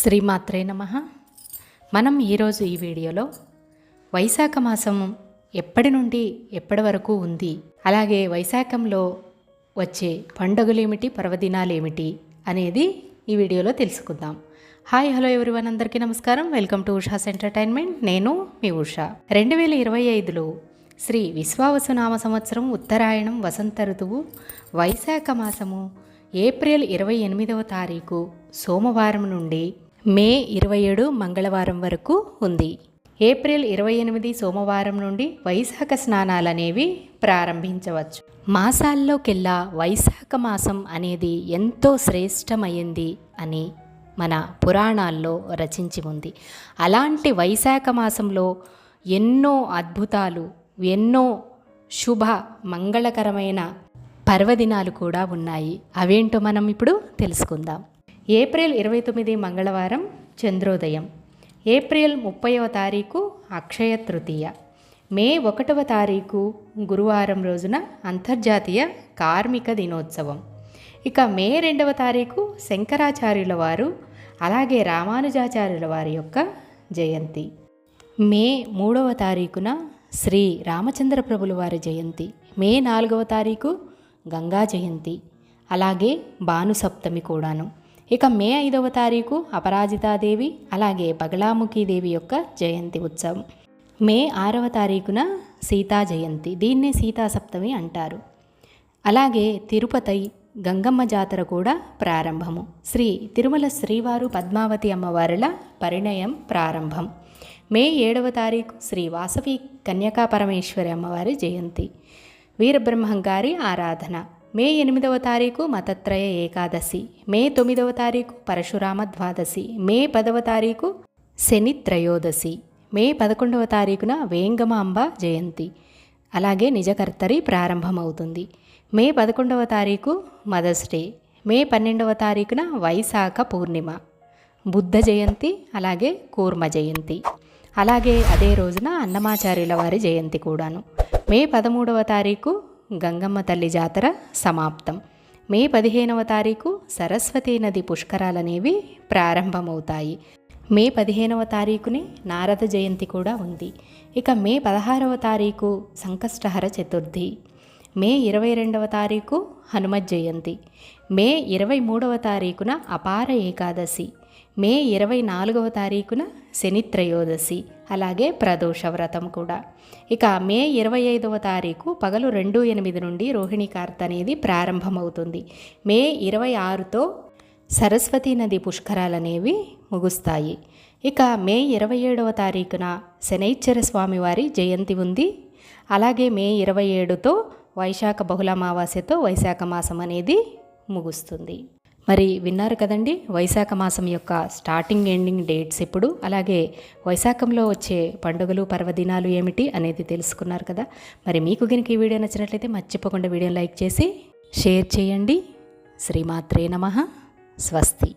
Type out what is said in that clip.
శ్రీమాత్రే నమ. మనం ఈరోజు ఈ వీడియోలో వైశాఖ మాసం ఎప్పటి నుండి ఎప్పటి వరకు ఉంది? అలాగే వైశాఖంలో వచ్చే పండుగలేమిటి ఏమిటి పర్వదినాలు ఏమిటి అనేది ఈ వీడియోలో తెలుసుకుందాం. హాయ్ హలో ఎవరివన్ అందరికీ నమస్కారం. Welcome to Usha's entertainment. నేను మీ ఉషా. రెండు వేల ఇరవై ఐదులో శ్రీ విశ్వావసునామ సంవత్సరం ఉత్తరాయణం వసంత ఋతువు వైశాఖ మాసము ఏప్రిల్ ఇరవై ఎనిమిదవ తారీఖు సోమవారం నుండి మే ఇరవై ఏడు మంగళవారం వరకు ఉంది. ఏప్రిల్ ఇరవై ఎనిమిది సోమవారం నుండి వైశాఖ స్నానాలు అనేవి ప్రారంభించవచ్చు. మాసాల్లోకెల్లా వైశాఖ మాసం అనేది ఎంతో శ్రేష్టమైంది అని మన పురాణాల్లో రచించి ఉంది. అలాంటి వైశాఖ మాసంలో ఎన్నో అద్భుతాలు ఎన్నో శుభ మంగళకరమైన పర్వదినాలు కూడా ఉన్నాయి. అవేంటో మనం ఇప్పుడు తెలుసుకుందాం. ఏప్రిల్ ఇరవై తొమ్మిది మంగళవారం చంద్రోదయం. ఏప్రిల్ ముప్పైవ తారీఖు అక్షయ తృతీయ. మే ఒకటవ తారీఖు గురువారం రోజున అంతర్జాతీయ కార్మిక దినోత్సవం. ఇక మే రెండవ తారీఖు శంకరాచార్యుల వారు అలాగే రామానుజాచార్యుల వారి యొక్క జయంతి. మే మూడవ తారీఖున శ్రీ రామచంద్ర ప్రభుల వారి జయంతి. మే నాలుగవ తారీఖు గంగా జయంతి. అలాగే భానుసప్తమి కూడాను. ఇక మే ఐదవ తారీఖు అపరాజితాదేవి అలాగే బగలాముఖీదేవి యొక్క జయంతి ఉత్సవం. మే ఆరవ తారీఖున సీతా జయంతి. దీన్నే సీతా సప్తమి అంటారు. అలాగే తిరుపతి గంగమ్మ జాతర కూడా ప్రారంభము. శ్రీ తిరుమల శ్రీవారు పద్మావతి అమ్మవారుల పరిణయం ప్రారంభం. మే ఏడవ తారీఖు శ్రీ వాసవి కన్యకా పరమేశ్వరి అమ్మవారి జయంతి. వీరబ్రహ్మం గారి ఆరాధన. మే ఎనిమిదవ తారీఖు మతత్రయ ఏకాదశి. మే తొమ్మిదవ తారీఖు పరశురామ ద్వాదశి. మే పదవ తారీఖు శని త్రయోదశి. మే పదకొండవ తారీఖున వేంగమాంబ జయంతి. అలాగే నిజకర్తరి ప్రారంభమవుతుంది. మే పదకొండవ తారీఖు మదర్స్ డే. మే పన్నెండవ తారీఖున వైశాఖ పూర్ణిమ. బుద్ధ జయంతి అలాగే కూర్మ జయంతి. అలాగే అదే రోజున అన్నమాచార్యుల వారి జయంతి కూడాను. మే పదమూడవ తారీఖు గంగమ్మ తల్లి జాతర సమాప్తం. మే పదిహేనవ తారీఖు సరస్వతీ నది పుష్కరాలనేవి ప్రారంభమవుతాయి. మే పదిహేనవ తారీఖుని నారద జయంతి కూడా ఉంది. ఇక మే పదహారవ తారీఖు సంకష్టహర చతుర్థి. మే ఇరవై రెండవ తారీఖు హనుమత్ జయంతి. మే ఇరవై మూడవ తారీఖున అపార ఏకాదశి. మే ఇరవై నాలుగవ తారీఖున శని త్రయోదశి అలాగే ప్రదోష వ్రతం కూడా. ఇక మే ఇరవై ఐదవ తారీఖు పగలు రెండు ఎనిమిది నుండి రోహిణి కార్త్ అనేది ప్రారంభమవుతుంది. మే ఇరవై ఆరుతో సరస్వతీ నది పుష్కరాలనేవి ముగుస్తాయి. ఇక మే ఇరవై ఏడవ తారీఖున శనైశ్వర స్వామివారి జయంతి ఉంది. అలాగే మే ఇరవై ఏడుతో వైశాఖ బహుళ అమావాస్యతో వైశాఖ మాసం అనేది ముగుస్తుంది. మరి విన్నారు కదండి వైశాఖ మాసం యొక్క స్టార్టింగ్ ఎండింగ్ డేట్స్ ఎప్పుడు? అలాగే వైశాఖంలో వచ్చే పండుగలు పర్వదినాలు ఏమిటి అనేది తెలుసుకున్నారు కదా. మరి మీకు కనుక ఈ వీడియో నచ్చినట్లయితే మర్చిపోకుండా వీడియోని లైక్ చేసి షేర్ చేయండి. శ్రీమాత్రే నమ. స్వస్తి.